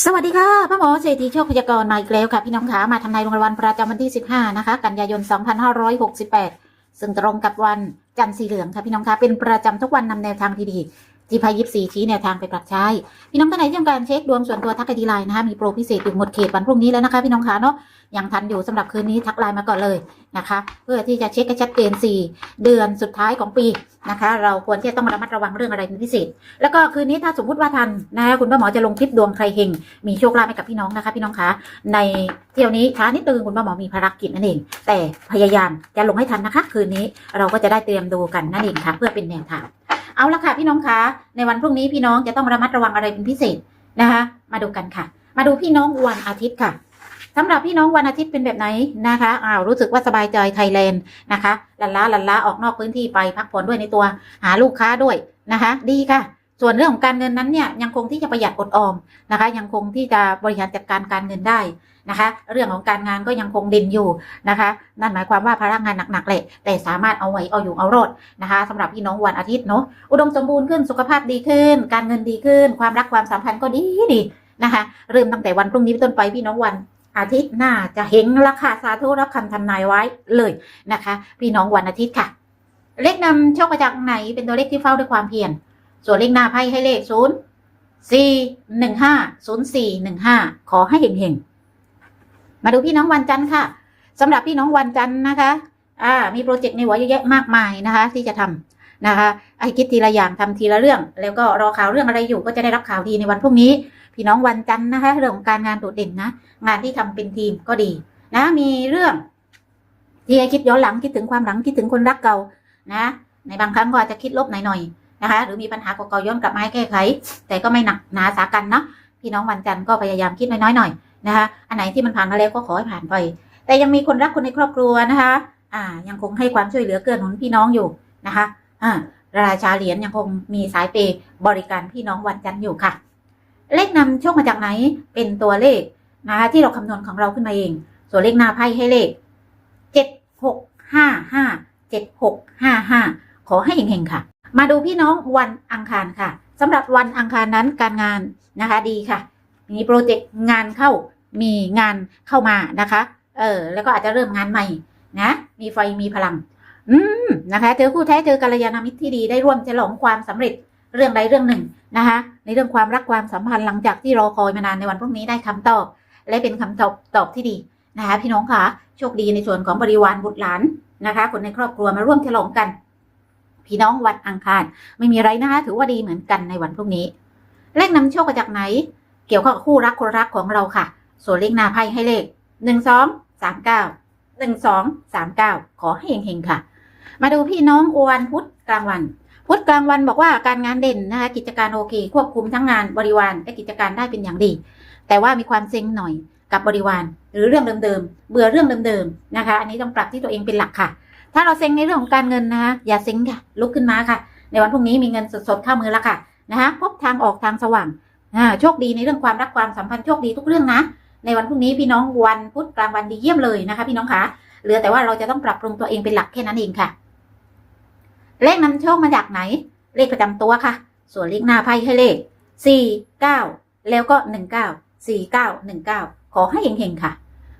สวัสดีค่ะพ่อหมอเศรษฐีโชคพยากรณ์มาอีกแล้วค่ะ พี่น้องขามาทำนายดวงวันประจำวันที่ 15 นะคะ กันยายน 2568 ซึ่งตรงกับวันจันทร์สีเหลืองค่ะพี่น้องคะเป็นประจำทุกวันนำแนวทางที่ดี จีพายิบสี่ชี้แนวทางไปปรับใช้ พี่น้องท่านไหนที่ต้องการเช็คดวงส่วนตัวทักไอดีไลน์นะคะมีโปรพิเศษอยู่หมดเขตวันพรุ่งนี้แล้วนะคะพี่น้องขาเนาะยังทันอยู่สำหรับคืนนี้ทักไลน์มาก่อนเลยนะคะ เพื่อที่จะเช็คให้ชัดเจน4 เดือนสุดท้ายของปีนะคะ เราควรที่จะต้องระมัดระวังเรื่องอะไรเป็นพิเศษ แล้วก็คืนนี้ถ้าสมมติว่าทันนะคะคุณพ่อหมอจะลงคลิปดวงใครเฮงมีโชคลาภให้กับพี่น้องนะคะ พี่น้องคะในเที่ยวนี้ช้านิดนึงคุณพ่อหมอมีภารกิจนั่นเอง แต่พยายามจะลงให้ทันนะคะ คืนนี้เราก็จะได้เตรียมดูกันนั่นเองค่ะ เพื่อเป็นแนวทาง เอาละค่ะพี่น้องคะในวันพรุ่งนี้พี่น้องจะต้องระมัดระวังอะไรเป็นพิเศษนะคะ มาดูกันค่ะ มาดูพี่น้องวันอาทิตย์ค่ะสำหรับพี่น้องวันอาทิตย์เป็นแบบไหนนะคะอ้าวรู้สึกว่าสบายใจไทยแลนด์นะคะลันล้าลันล้าออกนอกพื้นที่ไปพักผ่อนด้วยในตัว หาลูกค้าด้วยนะคะ ดีค่ะ ส่วนเรื่องของการเงินนั้นเนี่ยยังคงที่จะประหยัดอดออมนะคะ ยังคงที่จะบริหารจัดการการเงินได้ นะคะ เรื่องของการงานก็ยังคงเด่นอยู่นะคะ นั่นหมายความว่าภาระงานหนักๆแหละแต่สามารถเอาไว้เอาอยู่เอารอดนะคะสำหรับพี่น้องวันอาทิตย์เนาะอุดมสมบูรณ์ขึ้นสุขภาพดีขึ้น การเงินดีขึ้น ความรักความสัมพันธ์ก็ดีดีนะคะ เริ่มตั้งแต่วันพรุ่งนี้เป็นต้นไปพี่น้องวันอาทิตย์หน้าจะเฮงราคาสาธุรับคำทำนายไว้เลยนะคะ พี่น้องวันอาทิตย์ค่ะ เลขนำโชคมาจากไหนเป็นตัวเลขที่เฝ้าด้วยความเพียรส่วนเลขหน้าไพ่ให้เลขศูนย์สี่หนึ่งห้าศูนย์สี่หนึ่งห้าขอให้เห็งๆ มาดูพี่น้องวันจันทร์ค่ะสำหรับพี่น้องวันจันทร์นะคะ อ่า มีโปรเจกต์ในหัวเยอะแยะมากมายนะคะ ที่จะทำนะคะไอ้คิดทีละอย่างทำทีละเรื่อง แล้วก็รอข่าวเรื่องอะไรอยู่ก็จะได้รับข่าวดีในวันพรุ่งนี้ พี่น้องวันจันทร์นะคะ เรื่องของการงานโดดเด่นนะ งานที่ทำเป็นทีมก็ดีนะ มีเรื่องที่ให้คิดย้อนหลังคิดถึงความหลังคิดถึงคนรักเก่านะ ในบางครั้งก็อาจจะคิดลบหน่อยๆนะคะ หรือมีปัญหาเก่าๆย้อนกลับมาให้แก้ไข แต่ก็ไม่หนักหนาสากันนะพี่น้องวันจันทร์ก็พยายามคิดน้อยๆหน่อย นะคะอันไหนที่มันผ่านมาแล้วก็ขอให้ผ่านไป แต่ยังมีคนรักคนในครอบครัวนะคะ อ่า ยังคงให้ความช่วยเหลือเกื้อหนุนพี่น้องอยู่นะคะอ่าราชาเหรียญยังคงมีสายเปย์บริการพี่น้องวันจันทร์อยู่ค่ะ เลขนำโชคมาจากไหนเป็นตัวเลขนะคะที่เราคำนวณของเราขึ้นมาเอง ส่วนเลขหน้าไพ่ให้เลขเจ็ดหกห้าห้าเจ็ดหกห้าห้าขอให้เฮงๆค่ะ มาดูพี่น้องวันอังคารค่ะสำหรับวันอังคารนั้นการงานนะคะดีค่ะ มีโปรเจกต์งานเข้ามีงานเข้ามานะคะ เออ แล้วก็อาจจะเริ่มงานใหม่นะ มีไฟมีพลัง อืมนะคะ เจอคู่แท้เจอกัลยาณมิตรที่ดีได้ร่วมฉลองความสำเร็จเรื่องใดเรื่องหนึ่งนะคะ ในเรื่องความรักความสัมพันธ์หลังจากที่รอคอยมานานในวันพรุ่งนี้ได้คำตอบ และเป็นคำตอบตอบที่ดีนะคะพี่น้องค่ะโชคดีในส่วนของบริวารบุตรหลานนะคะ คนในครอบครัวมาร่วมฉลองกัน พี่น้องวันอังคารไม่มีไรนะคะถือว่าดีเหมือนกันในวันพรุ่งนี้เลขนำโชคมาจากไหน กี่ยวข้องกับคู่รักคนรักของเราค่ะ ส่วนเลขหน้าไพ่ให้เลขหนึ่งสองสามเก้าหนึ่งสองสามเก้าขอให้เฮงๆค่ะ มาดูพี่น้องอวันพุธกลางวัน พุธกลางวันบอกว่าการงานเด่นนะคะกิจการโอเค ควบคุมทั้งงานบริวารและกิจการได้เป็นอย่างดี แต่ว่ามีความเซ็งหน่อยกับบริวารหรือเรื่องเดิมๆเบื่อเรื่องเดิมๆนะคะ อันนี้ต้องปรับที่ตัวเองเป็นหลักค่ะ ถ้าเราเซ็งในเรื่องของการเงินนะคะอย่าเซ็งค่ะลุกขึ้นมาค่ะ ในวันพรุ่งนี้มีเงินสดๆเข้ามือแล้วค่ะนะคะพบทางออกทางสว่าง อ่าโชคดีในเรื่องความรักความสัมพันธ์โชคดีทุกเรื่องนะ ในวันพรุ่งนี้พี่น้องวันพุธกลางวันดีเยี่ยมเลยนะคะ พี่น้องคะเหลือแต่ว่าเราจะต้องปรับปรุงตัวเองเป็นหลักแค่นั้นเองค่ะ เลขนำโชคมาจากไหน เลขประจำตัวค่ะ ส่วนเลขหน้าไพ่ให้เลขสี่เก้าแล้วก็หนึ่งเก้าสี่เก้าหนึ่งเก้าขอให้เฮงๆค่ะ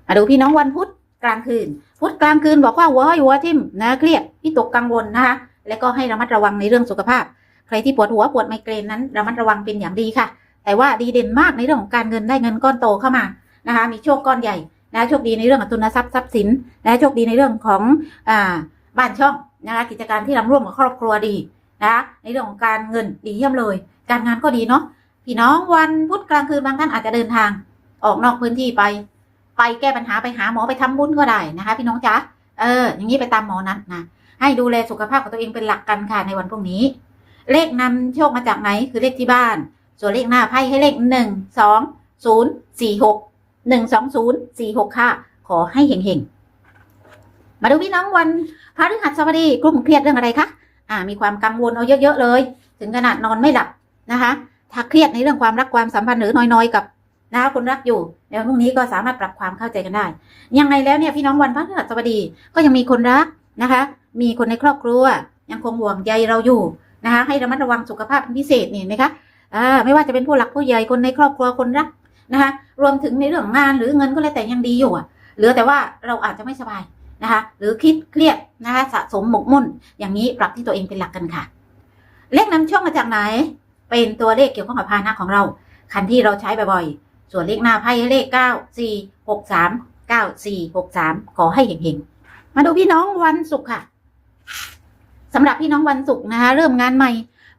มาดูพี่น้องวันพุธกลางคืน พุธกลางคืนบอกว่าหัวห้อยหัวทิ่มนะเครียดพี่ตกกังวลนะคะ แล้วก็ให้ระมัดระวังในเรื่องสุขภาพ ใครที่ปวดหัวปวดไมเกรนนั้นระมัดระวังเป็นอย่างดีค่ะ แต่ว่าดีเด่นมากในเรื่องของการเงินได้เงินก้อนโตเข้ามานะคะ มีโชคก้อนใหญ่นะโชคดีในเรื่องของทุนทรัพย์ทรัพย์สินนะโชคดีในเรื่องของอ่าบ้านช่องนะคะกิจการที่ทำร่วมกับครอบครัวดีนะคะในเรื่องของการเงินดีเยี่ยมเลย การงานก็ดีเนาะพี่น้องวันพุธกลางคืนบางท่านอาจจะเดินทาง ออกนอกพื้นที่ไป ไปแก้ปัญหาไปหาหมอไปทำบุญก็ได้นะคะ พี่น้องจ๊ะเออ อย่างนี้ไปตามหมอนัดนะให้ดูแลสุขภาพของตัวเองเป็นหลักกันค่ะในวันพรุ่งนี้ เลขนำโชคมาจากไหนคือเลขที่บ้าน ส่วนเลขหน้าไพ่ให้เลขหนึ่งสองศูนย์สี่หกหนึ่งสองศูนย์สี่หกค่ะ ขอให้เฮงๆมาดูพี่น้องวันพระฤหัสบดีกลุ่มเครียดเรื่องอะไรคะอ่า มีความกังวลเอาเยอะๆเลย ถึงขนาดนอนไม่หลับนะคะ ถ้าเครียดในเรื่องความรักความสัมพันธ์หรือน้อยๆกับนะคะคนรักอยู่ในวันพรุ่งนี้ก็สามารถปรับความเข้าใจกันได้ ยังไงแล้วเนี่ยพี่น้องวันพระฤหัสบดีก็ยังมีคนรักนะคะ มีคนในครอบครัว ยังคงห่วงใยเราอยู่นะคะ ให้ระมัดระวังสุขภาพเป็นพิเศษนี่เห็นไหมคะ อ่าไม่ว่าจะเป็นผู้หลักผู้ใหญ่คนในครอบครัวคนรักนะคะ รวมถึงในเรื่องงานหรือเงินก็แล้วแต่ยังดีอยู่อะเหลือแต่ว่าเราอาจจะไม่สบายนะคะ หรือคิดเครียดนะคะสะสมหมกมุ่น อย่างนี้ปรับที่ตัวเองเป็นหลักกันค่ะ เลขนำโชคมาจากไหน เป็นตัวเลขเกี่ยวข้องกับพาหนะของเรา คันที่เราใช้บ่อยๆ ส่วนเลขหน้าไพ่ให้เลข9 4 6 3 9 4 6 3ขอให้เฮงๆ มาดูพี่น้องวันศุกร์ค่ะสำหรับพี่น้องวันศุกร์นะคะเริ่มงานใหม่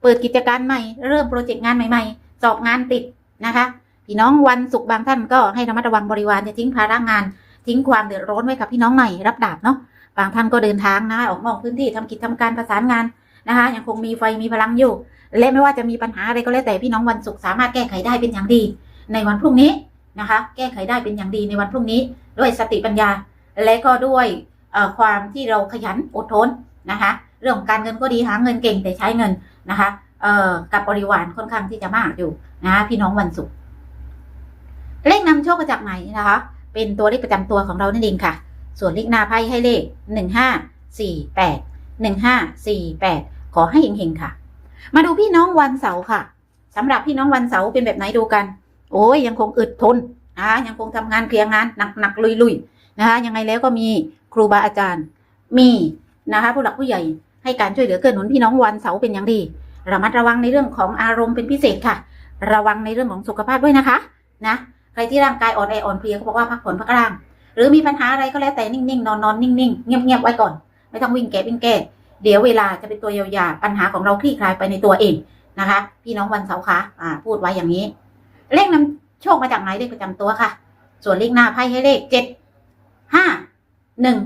เปิดกิจการใหม่ เริ่มโปรเจกต์งานใหม่ๆ สอบงานติดนะคะ พี่น้องวันศุกร์บางท่านก็ให้ระมัดระวังบริวารจะทิ้งภาระงาน ทิ้งความเดือดร้อนไว้กับพี่น้องใหม่รับดาบเนาะ บางท่านก็เดินทางนะออกนอกพื้นที่ทำกิจทำการประสานงานนะคะยังคงมีไฟมีพลังอยู่ และไม่ว่าจะมีปัญหาอะไรก็แล้วแต่พี่น้องวันศุกร์สามารถแก้ไขได้เป็นอย่างดี ในวันพรุ่งนี้นะคะ แก้ไขได้เป็นอย่างดีในวันพรุ่งนี้ ด้วยสติปัญญา และก็ด้วยความที่เราขยันอดทนนะคะ เรื่องของการเงินก็ดีหาเงินเก่งแต่ใช้เงิน นะคะเอ่อกับบริวารค่อนข้างที่จะมากอยู่นะะพี่น้องวันศุกร์เลขนำโชคมาจากไหนนะคะ เป็นตัวเลขประจำตัวของเรานั่นเองค่ะ ส่วนเลขหน้าไพ่ให้เลขหนึ่งห้าสี่แปดหนึ่งห้าสี่แปดขอให้เฮงๆค่ะ มาดูพี่น้องวันเสาร์ค่ะสำหรับพี่น้องวันเสาร์เป็นแบบไหนดูกัน โอ้ยยังคงอึดทนนะยังคงทำงานเคลียร์งานหนักๆลุยๆนะคะยังไงแล้วก็มีครูบาอาจารย์ มีนะคะผู้หลักผู้ใหญ่ ให้การช่วยเหลือเกื้อหนุนพี่น้องวันเสาร์เป็นอย่างดี ระมัดระวังในเรื่องของอารมณ์เป็นพิเศษค่ะ ระวังในเรื่องของสุขภาพด้วยนะคะ นะใครที่ร่างกายอ่อนแออ่อนเพลียก็บอกว่าพักผ่อนพักร่าง หรือมีปัญหาอะไรก็แล้วแต่นิ่งๆนอนนอนนิ่งๆเงียบๆไว้ก่อน ไม่ต้องวิ่งแก้วิ่งแก้เดี๋ยวเวลาจะเป็นตัวเยียวยาปัญหาของเราคลี่คลายไปในตัวเองนะคะ พี่น้องวันเสาร์คะอ่า พูดไว้อย่างนี้ เลขนำโชคมาจากไหนเลขประจำตัวค่ะ ส่วนเลขหน้าไพ่ให้เลขเจ็ดห้าหนึ่ง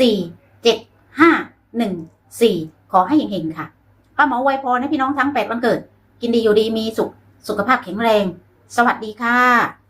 สี่เจ็ดห้าหนึ่ง สี่ขอให้เฮงๆค่ะป้าหมอไวยพรให้พี่น้องทั้งแปดวันเกิด กินดีอยู่ดีมีสุข สุขภาพแข็งแรง สวัสดีค่ะ